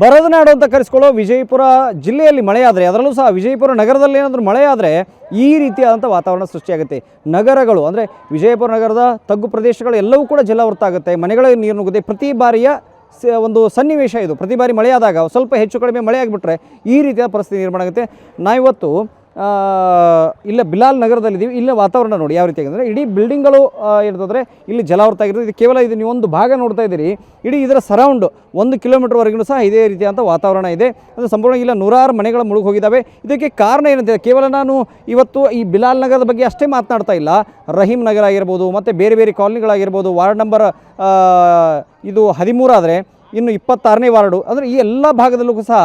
ಬರದ ನಾಡು ಅಂತ ಕರೆಸ್ಕೊಳ್ಳೋ ವಿಜಯಪುರ ಜಿಲ್ಲೆಯಲ್ಲಿ ಮಳೆಯಾದರೆ ಅದರಲ್ಲೂ ಸಹ ವಿಜಯಪುರ ನಗರದಲ್ಲಿ ಏನಾದರೂ ಮಳೆಯಾದರೆ ಈ ರೀತಿಯಾದಂಥ ವಾತಾವರಣ ಸೃಷ್ಟಿಯಾಗುತ್ತೆ. ನಗರಗಳು, ಅಂದರೆ ವಿಜಯಪುರ ನಗರದ ತಗ್ಗು ಪ್ರದೇಶಗಳು ಎಲ್ಲವೂ ಕೂಡ ಜಲಾವೃತ ಆಗುತ್ತೆ ಮನೆಗಳಿಗೆ ನೀರು ನುಗ್ಗುತ್ತೆ. ಪ್ರತಿ ಬಾರಿಯ ಒಂದು ಸನ್ನಿವೇಶ ಇದು. ಪ್ರತಿ ಬಾರಿ ಮಳೆಯಾದಾಗ ಸ್ವಲ್ಪ ಹೆಚ್ಚು ಕಡಿಮೆ ಮಳೆ ಆಗಿಬಿಟ್ರೆ ಈ ರೀತಿಯ ಪರಿಸ್ಥಿತಿ ನಿರ್ಮಾಣ ಆಗುತ್ತೆ. ನಾವಿವತ್ತು ಇಲ್ಲ ಬಿಲಾಲ್ ನಗರದಲ್ಲಿದ್ದೀವಿ. ಇಲ್ಲಿನ ವಾತಾವರಣ ನೋಡಿ ಯಾವ ರೀತಿ ಅಂದರೆ ಇಡೀ ಬಿಲ್ಡಿಂಗ್ಗಳು ಇರ್ತದ್ರೆ ಇಲ್ಲಿ ಜಲಾವೃತ ಆಗಿರ್ತದೆ ಇದು ಕೇವಲ ಇದು ನೀವು ಒಂದು ಭಾಗ ನೋಡ್ತಾ ಇದ್ದೀರಿ. ಇಡೀ ಇದರ ಸರೌಂಡ್ ಒಂದು ಕಿಲೋಮೀಟರ್ವರೆಗೂ ಸಹ ಇದೇ ರೀತಿಯಾದಂಥ ವಾತಾವರಣ ಇದೆ. ಅದು ಸಂಪೂರ್ಣ ಇಲ್ಲ, ನೂರಾರು ಮನೆಗಳು ಮುಳುಗಿ ಹೋಗಿದ್ದಾವೆ ಇದಕ್ಕೆ ಕಾರಣ ಏನಂತ ಕೇವಲ ನಾನು ಇವತ್ತು ಈ ಬಿಲಾಲ್ ನಗರದ ಬಗ್ಗೆ ಅಷ್ಟೇ ಮಾತನಾಡ್ತಾ ಇಲ್ಲ. ರಹೀಂ ನಗರ ಆಗಿರ್ಬೋದು, ಮತ್ತು ಬೇರೆ ಬೇರೆ ಕಾಲೋನಿಗಳಾಗಿರ್ಬೋದು, ವಾರ್ಡ್ ನಂಬರ್ ಇದು ಹದಿಮೂರಾದರೆ ಇನ್ನು ಇಪ್ಪತ್ತಾರನೇ ವಾರ್ಡು. ಅಂದರೆ ಈ ಎಲ್ಲ ಭಾಗದಲ್ಲೂ ಸಹ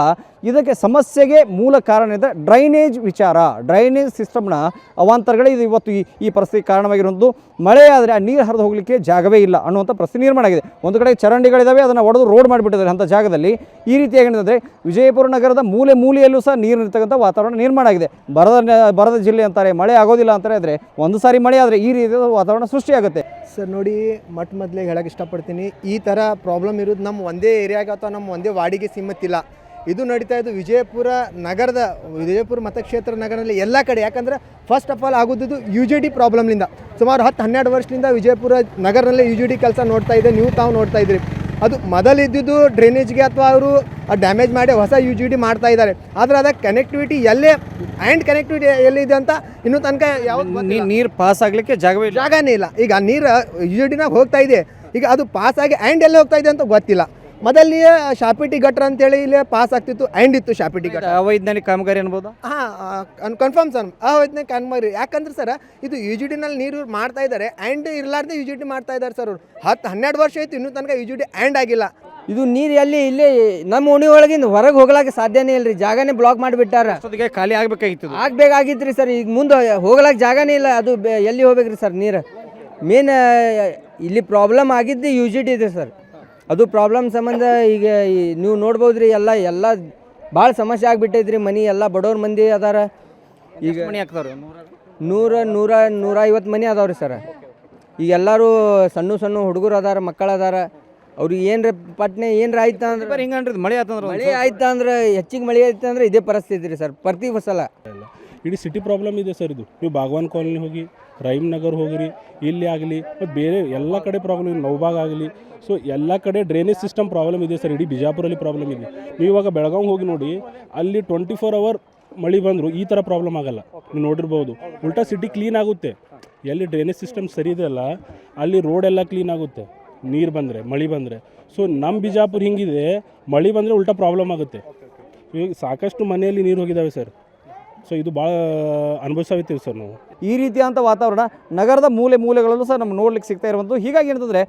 ಇದಕ್ಕೆ ಸಮಸ್ಯೆಗೆ ಮೂಲ ಕಾರಣ ಇದೆ ಡ್ರೈನೇಜ್ ವಿಚಾರ. ಡ್ರೈನೇಜ್ ಸಿಸ್ಟಮ್ನ ಅವಾಂತರಗಳೇ ಇದು ಇವತ್ತು ಈ ಈ ಪರಿಸ್ಥಿತಿ ಕಾರಣವಾಗಿರುವಂಥದ್ದು. ಮಳೆ ಆದರೆ ಆ ನೀರು ಹರಿದು ಹೋಗಲಿಕ್ಕೆ ಜಾಗವೇ ಇಲ್ಲ ಅನ್ನುವಂಥ ಪರಿಸ್ಥಿತಿ ನಿರ್ಮಾಣ ಆಗಿದೆ. ಒಂದು ಕಡೆ ಚರಂಡಿಗಳಿದ್ದಾವೆ ಅದನ್ನು ಒಡೆದು ರೋಡ್ ಮಾಡಿಬಿಟ್ಟಿದ್ದಾರೆ ಅಂಥ ಜಾಗದಲ್ಲಿ. ಈ ರೀತಿಯಾಗಿ ಏನಂದರೆ ವಿಜಯಪುರ ನಗರದ ಮೂಲೆ ಮೂಲೆಯಲ್ಲೂ ಸಹ ನೀರು ನಿಂತಕ್ಕಂಥ ವಾತಾವರಣ ನಿರ್ಮಾಣ ಆಗಿದೆ. ಬರದ ಬರದ ಜಿಲ್ಲೆ ಅಂತಾರೆ, ಮಳೆ ಆಗೋದಿಲ್ಲ ಅಂತಾರೆ, ಆದರೆ ಒಂದು ಸಾರಿ ಮಳೆ ಆದರೆ ಈ ರೀತಿಯ ವಾತಾವರಣ ಸೃಷ್ಟಿಯಾಗುತ್ತೆ. ಸರ್, ನೋಡಿ ಮೊಟ್ಟ ಮೊದಲೇ ಹೇಳಕ್ಕೆ ಇಷ್ಟಪಡ್ತೀನಿ. ಈ ಥರ ಪ್ರಾಬ್ಲಮ್ ಇರೋದು ನಮ್ಮ ಒಂದೇ ಏರಿಯಾಗೆ ಅಥವಾ ನಮ್ಮ ಒಂದೇ ವಾರ್ಡಿಗೆ ಸೀಮಿತಿಲ್ಲ. ಇದು ನಡೀತಾ ಇದ್ದು ವಿಜಯಪುರ ನಗರದ ವಿಜಯಪುರ ಮತಕ್ಷೇತ್ರ ನಗರದಲ್ಲಿ ಎಲ್ಲ ಕಡೆ. ಯಾಕಂದ್ರೆ ಫಸ್ಟ್ ಆಫ್ ಆಲ್ ಆಗೋದು ಯು ಜಿ ಡಿ ಪ್ರಾಬ್ಲಮ್ನಿಂದ ಸುಮಾರು ಹತ್ತು ಹನ್ನೆರಡು ವರ್ಷದಿಂದ ವಿಜಯಪುರ ನಗರದಲ್ಲೇ ಯು ಜಿ ಡಿ ಕೆಲಸ ನೋಡ್ತಾ ಇದೆ ನೀವು ತಾವು ನೋಡ್ತಾ ಇದ್ರಿ ಅದು ಮೊದಲಿದ್ದಿದ್ದು ಡ್ರೈನೇಜ್ಗೆ ಅಥವಾ ಅವರು ಡ್ಯಾಮೇಜ್ ಮಾಡಿ ಹೊಸ ಯು ಜಿ ಡಿ ಮಾಡ್ತಾ ಇದ್ದಾರೆ. ಆದರೆ ಅದಕ್ಕೆ ಕನೆಕ್ಟಿವಿಟಿ ಎಲ್ಲೇ ಆ್ಯಂಡ್ ಕನೆಕ್ಟಿವಿಟಿ ಎಲ್ಲಿದೆ ಅಂತ ಇನ್ನೂ ತನಕ ಯಾವ ನೀರು ಪಾಸ್ ಆಗಲಿಕ್ಕೆ ಜಾಗವೇ ಇಲ್ಲ. ಜಾಗನೇ ಇಲ್ಲ. ಈಗ ನೀರು ಯು ಜಿ ಡಿನಾಗ ಹೋಗ್ತಾ ಇದೆ. ಈಗ ಅದು ಪಾಸ್ ಆಗಿ ಆ್ಯಂಡ್ ಎಲ್ಲಿ ಹೋಗ್ತಾ ಇದೆ ಅಂತ ಗೊತ್ತಿಲ್ಲ. ಮೊದಲೇ ಶಾಪಿಟಿ ಗಟ್ರ ಅಂತೇಳಿ ಇಲ್ಲಿ ಪಾಸ್ ಆಗ್ತಿತ್ತು ಆ್ಯಂಡ್ ಇತ್ತು ಶಾಪಿಟಿ ಗಟ್ರ ಅವೈಜ್ಞಾನಿಕ ಕಾಮಗಾರಿ ಅನ್ಬೋದು? ಹಾಂ ಕನ್ಫರ್ಮ್ ಸರ್ ಅವೈಜ್ಞಾನಿಕ ಕಾಮಗಾರಿ. ಯಾಕಂದ್ರೆ ಸರ್ ಇದು ಯು ಜಿ ಡಿನಲ್ಲಿ ನೀರು ಮಾಡ್ತಾ ಇದ್ದಾರೆ ಆ್ಯಂಡ್ ಇರಲಾರ್ದೆ ಯು ಜಿ ಡಿ ಮಾಡ್ತಾ ಇದ್ದಾರೆ ಸರ್ ಅವರು. ಹತ್ತು ಹನ್ನೆರಡು ವರ್ಷ ಆಯ್ತು ಇನ್ನೂ ತನಕ ಯು ಜಿ ಡಿ ಆ್ಯಂಡ್ ಆಗಿಲ್ಲ. ಇದು ನೀರು ಎಲ್ಲಿ ಇಲ್ಲಿ ನಮ್ಮ ಓಣಿ ಒಳಗಿಂದ ಹೊರಗೆ ಹೋಗ್ಲಾಕೆ ಸಾಧ್ಯನೇ ಇಲ್ರಿ ಜಾಗನೇ ಬ್ಲಾಕ್ ಮಾಡಿಬಿಟ್ಟಾರ. ಅಷ್ಟೊತ್ತಿಗೆ ಖಾಲಿ ಆಗಬೇಕಾಗಿತ್ತು. ಆಗಬೇಕಾಗಿತ್ತು ಆಗ್ಬೇಕಾಗಿತ್ರಿ ಸರ್ ಈಗ ಮುಂದೆ ಹೋಗ್ಲಾಕ ಜಾಗನೇ ಇಲ್ಲ ಅದು ಎಲ್ಲಿ ಹೋಗ್ಬೇಕ್ರಿ ಸರ್ ನೀರು? ಮೇನ್ ಇಲ್ಲಿ ಪ್ರಾಬ್ಲಮ್ ಆಗಿದ್ದು ಯು ಜಿ ಡಿ ಇದೆ ಸರ್. ಅದು ಪ್ರಾಬ್ಲಮ್ ಸಂಬಂಧ ಈಗ ಈ ನೀವು ನೋಡ್ಬೋದ್ರಿ ಎಲ್ಲ ಎಲ್ಲ ಭಾಳ ಸಮಸ್ಯೆ ಆಗ್ಬಿಟ್ಟೈತ್ರಿ ಮನೆ ಎಲ್ಲ ಬಡವ್ರ ಮಂದಿ ಅದಾರ. ಈಗ ಮನೆ ನೂರ ನೂರ ನೂರ ಐವತ್ತು ಮನೆ ಅದಾವ್ರಿ ಸರ್. ಈಗ ಎಲ್ಲರೂ ಸಣ್ಣ ಸಣ್ಣ ಹುಡುಗರು ಅದಾರ ಮಕ್ಕಳು ಅದಾರ. ಅವ್ರಿಗೆ ಏನ್ರ ಪಟ್ನೆ ಏನ್ರ ಆಯ್ತು ಅಂದ್ರೆ? ಮಳೆ ಆಯ್ತಂದ್ರೆ ಮಳೆ ಆಯ್ತು ಅಂದ್ರೆ ಹೆಚ್ಚಿಗೆ ಮಳೆ ಆಯ್ತು ಅಂದ್ರೆ ಇದೇ ಪರಿಸ್ಥಿತಿ ರೀ ಸರ್. ಪ್ರತಿ ಸಲ ಇಡೀ ಸಿಟಿ ಪ್ರಾಬ್ಲಮ್ ಇದೆ ಸರ್ ಇದು. ನೀವು ಬಾಗವಾನ್ ಕಾಲೋನಿ ಹೋಗಿ ನಗರ್ ಹೋಗಿರಿ, ಇಲ್ಲಿ ಆಗಲಿ, ಮತ್ತು ಬೇರೆ ಎಲ್ಲ ಕಡೆ ಪ್ರಾಬ್ಲಮ್ ನೌಬಾಗ್ ಆಗಲಿ. ಸೊ ಎಲ್ಲ ಕಡೆ ಡ್ರೈನೇಜ್ ಸಿಸ್ಟಮ್ ಪ್ರಾಬ್ಲಮ್ ಇದೆ ಸರ್, ಇಡೀ ಬಿಜಾಪುರಲ್ಲಿ ಪ್ರಾಬ್ಲಮ್ ಇದೆ. ನೀವು ಇವಾಗ ಬೆಳಗಾವಿ ಹೋಗಿ ನೋಡಿ, ಅಲ್ಲಿ ಟ್ವೆಂಟಿ ಫೋರ್ ಅವರ್ ಮಳೆ ಬಂದರು, ಈ ಥರ ಪ್ರಾಬ್ಲಮ್ ಆಗಲ್ಲ. ನೀವು ನೋಡಿರ್ಬೋದು. ಉಲ್ಟಾ ಸಿಟಿ ಕ್ಲೀನ್ ಆಗುತ್ತೆ. ಎಲ್ಲಿ ಡ್ರೈನೇಜ್ ಸಿಸ್ಟಮ್ ಸರಿ ಇದೆಯಲ್ಲ ಅಲ್ಲಿ ರೋಡ್ ಎಲ್ಲ ಕ್ಲೀನ್ ಆಗುತ್ತೆ. ನೀರು ಬಂದರೆ, ಮಳೆ ಬಂದರೆ. ಸೊ ನಮ್ಮ ಬಿಜಾಪುರ ಹಿಂಗಿದೆ, ಮಳೆ ಬಂದರೆ ಉಲ್ಟಾ ಪ್ರಾಬ್ಲಮ್ ಆಗುತ್ತೆ. ಈಗ ಸಾಕಷ್ಟು ಮನೆಯಲ್ಲಿ ನೀರು ಹೋಗಿದ್ದಾವೆ ಸರ್. ಸೊ ಇದು ಭಾಳ ಅನುಭವಿಸ್ತೀವಿ ಸರ್ ನಾವು. ಈ ರೀತಿಯಾದಂಥ ವಾತಾವರಣ ನಗರದ ಮೂಲೆ ಮೂಲೆಗಳಲ್ಲೂ ಸಹ ನಮ್ಗೆ ನೋಡ್ಲಿಕ್ಕೆ ಸಿಗ್ತಾ ಇರುವಂಥದ್ದು. ಹೀಗಾಗಿ ಏನಂತಂದರೆ,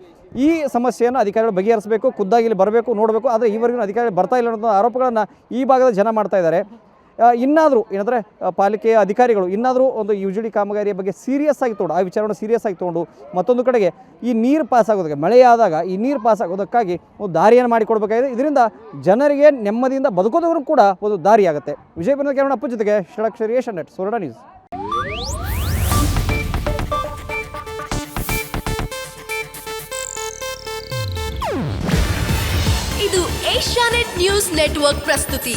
ಈ ಸಮಸ್ಯೆಯನ್ನು ಅಧಿಕಾರಿಗಳು ಬಗೆಹರಿಸಬೇಕು, ಖುದ್ದಾಗಿ ಇಲ್ಲಿ ಬರಬೇಕು, ನೋಡಬೇಕು, ಆದರೆ ಈವರೆಗೂ ಅಧಿಕಾರಿಗಳು ಬರ್ತಾ ಇಲ್ಲ ಅನ್ನೋ ಆರೋಪಗಳನ್ನು ಈ ಭಾಗದ ಜನ ಮಾಡ್ತಾ ಇದ್ದಾರೆ. ಇನ್ನಾದರೂ ಏನಂದರೆ ಪಾಲಿಕೆಯ ಅಧಿಕಾರಿಗಳು ಇನ್ನಾದರೂ ಒಂದು ಯು ಜಿ ಡಿ ಕಾಮಗಾರಿಯ ಬಗ್ಗೆ ಸೀರಿಯಸ್ ಆಗಿ ತೊಗೊಂಡು, ಆ ವಿಚಾರವನ್ನು ಸೀರಿಯಸ್ ಆಗಿ ತೊಗೊಂಡು ಮತ್ತೊಂದು ಕಡೆಗೆ ಈ ನೀರು ಪಾಸ್ ಆಗೋದಕ್ಕೆ, ಮಳೆಯಾದಾಗ ಈ ನೀರು ಪಾಸ್ ಆಗೋದಕ್ಕಾಗಿ ಒಂದು ದಾರಿಯನ್ನು ಮಾಡಿಕೊಡ್ಬೇಕಾಗಿದೆ. ಇದರಿಂದ ಜನರಿಗೆ ನೆಮ್ಮದಿಯಿಂದ ಬದುಕೋದವರು ಕೂಡ ಒಂದು ದಾರಿಯಾಗುತ್ತೆ. ವಿಜಯಪುರದ ಕೇರಳ ಅಪ್ಪ ಜೊತೆಗೆ ಷಡಕ್ಷರಿ ಏಷನ್ ನೆಟ್, ಸೋರಡ ನ್ಯೂಸ್ ಇದು ಏಷ್ಯಾನೆಟ್ ನ್ಯೂಸ್ ನೆಟ್ವರ್ಕ್ ಪ್ರಸ್ತುತಿ.